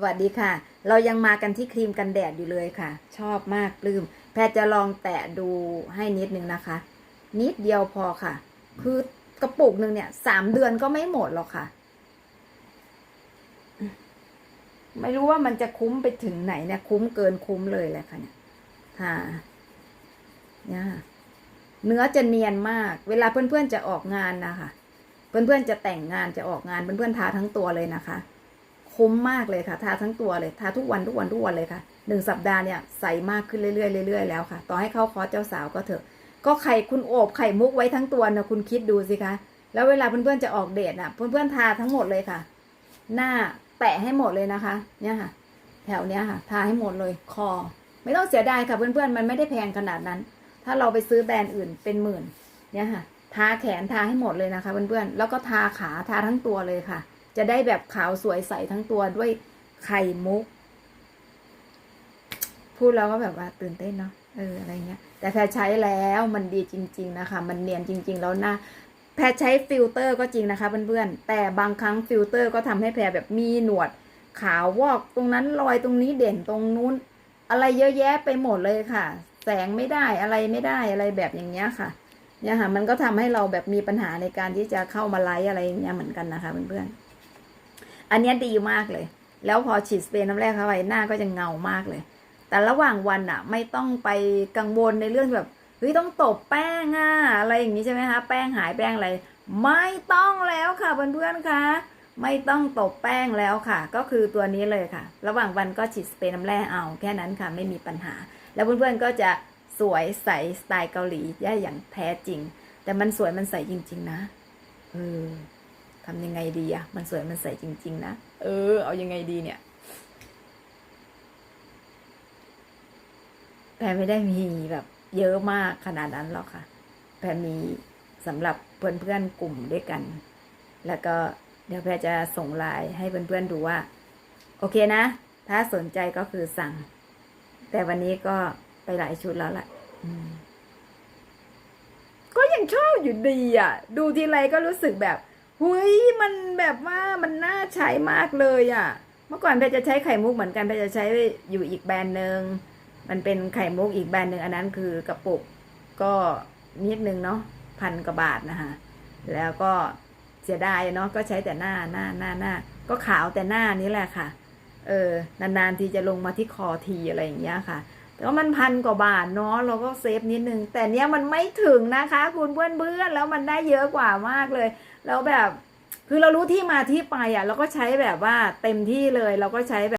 สวัสดีค่ะ เรายังมากันที่ครีมกันแดดอยู่เลยค่ะ ชอบมากปลื้ม แพทจะลองแตะดูให้นิดนึงนะคะ นิดเดียวพอค่ะ คือกระปุกหนึ่งเนี่ยสามเดือนก็ไม่หมดหรอกค่ะ ไม่รู้ว่ามันจะคุ้มไปถึงไหนเนี่ยคุ้มเกินคุ้มเลยแหละค่ะเนี่ยค่ะเนี่ยค่ะเนื้อจะเนียนมาก เวลาเพื่อนๆจะออกงานนะคะ เพื่อนๆจะแต่งงานจะออกงานเพื่อนๆทาทั้งตัวเลยนะคะ คุ้มมากเลยค่ะ ทาทั้งตัวเลย ทาทุกวันทุกวันทุกวันเลยค่ะหนึ่งสัปดาห์เนี่ยใสมากขึ้นเรื่อยๆเรื่อยๆแล้วค่ะ ต่อให้เข้าคอร์สเจ้าสาวก็เถอะ ก็ไข่คุณโอบไข่มุกไว้ทั้งตัวนะคุณคิดดูสิคะแล้วเวลาเพื่อนๆจะออกเดทน่ะ เพื่อนๆทาทั้งหมดเลยค่ะ หน้าแปะให้หมดเลยนะคะ เนี่ยค่ะ แถวเนี้ยค่ะ ทาให้หมดเลยคอ ไม่ต้องเสียดายค่ะเพื่อนๆมันไม่ได้แพงขนาดนั้น ถ้าเราไปซื้อแบรนด์อื่นเป็นหมื่น เนี่ยค่ะ ทาแขนทาให้หมดเลยนะคะ เพื่อนๆแล้วก็ทาขาทาทั้งตัวเลยค่ะ จะได้แบบขาวสวยใสทั้งตัวด้วยไข่มุก พูดแล้วก็แบบว่าตื่นเต้นเนาะเอออะไรเงี้ย แต่แพรใช้แล้วมันดีจริง ๆ นะคะ มันเนียนจริง ๆ แล้วหน้าแพรใช้ฟิลเตอร์ก็จริงนะคะเพื่อนๆ แต่บางครั้งฟิลเตอร์ก็ทำให้แพรแบบมีหนวดขาววอกตรงนั้นรอยตรงนี้เด่นตรงนู้น อะไรเยอะแยะไปหมดเลยค่ะ แสงไม่ได้อะไรไม่ได้อะไรแบบอย่างเงี้ยค่ะ เนี่ยค่ะ มันก็ทำให้เราแบบมีปัญหาในการที่จะเข้ามาไลฟ์อะไรอย่างเงี้ยเหมือนกันนะคะเพื่อนๆ อันนี้ดีมากเลย แล้วพอฉีดสเปรย์น้ำแร่เข้าไปหน้าก็จะเงามากเลย แต่ระหว่างวันอะไม่ต้องไปกังวลในเรื่องแบบเฮ้ยต้องตบแป้งอะอะไรอย่างนี้ใช่ไหมคะแป้งหายแป้งอะไร ไม่ต้องแล้วค่ะเพื่อนๆคะไม่ต้องตบแป้งแล้วค่ะ ก็คือตัวนี้เลยค่ะ ระหว่างวันก็ฉีดสเปรย์น้ำแร่เอาแค่นั้นค่ะไม่มีปัญหา แล้วเพื่อนๆก็จะสวยใสสไตล์เกาหลีได้อย่างแท้จริง แต่มันสวยมันใสจริง ๆ นะเออ ทำยังไงดีอะมันสวยมันใสจริง ๆ นะ เออ เอายังไงดีเนี่ยแพรไม่ได้มีแบบเยอะมากขนาดนั้นหรอกค่ะ แพรมีสำหรับเพื่อนๆกลุ่มด้วยกัน แล้วก็เดี๋ยวแพรจะส่งไลน์ให้เพื่อนๆดูว่า โอเคนะ ถ้าสนใจก็คือสั่ง แต่วันนี้ก็ไปหลายชุดแล้วล่ะก็ยังชอบอยู่ดีอะ ดูทีไรก็รู้สึกแบบ เฮ้ยมันแบบว่ามันน่าใช้มากเลยอะ เมื่อก่อนแพรจะใช้ไข่มุกเหมือนกันแพรจะใช้อยู่อีกแบรนด์หนึ่งมันเป็นไข่มุกอีกแบรนด์หนึ่งอันนั้นคือกระปุกก็นิดนึงเนาะพันกว่าบาทนะคะแล้วก็เสียดายเนาะก็ใช้แต่หน้าหน้าหน้าหน้าก็ขาวแต่หน้านี้แหละค่ะ เออนานๆทีจะลงมาที่คอทีอะไรอย่างเงี้ยค่ะ แต่ว่ามันพันกว่าบาทเนาะเราก็เซฟนิดนึง แต่เนี้ยมันไม่ถึงนะคะ คุณเพื่อนเพื่อนแล้วมันได้เยอะกว่ามากเลย แล้วแบบ คือเรารู้ที่มาที่ไปอะเราก็ใช้แบบว่าเต็มที่เลยเราก็ใช้แบบ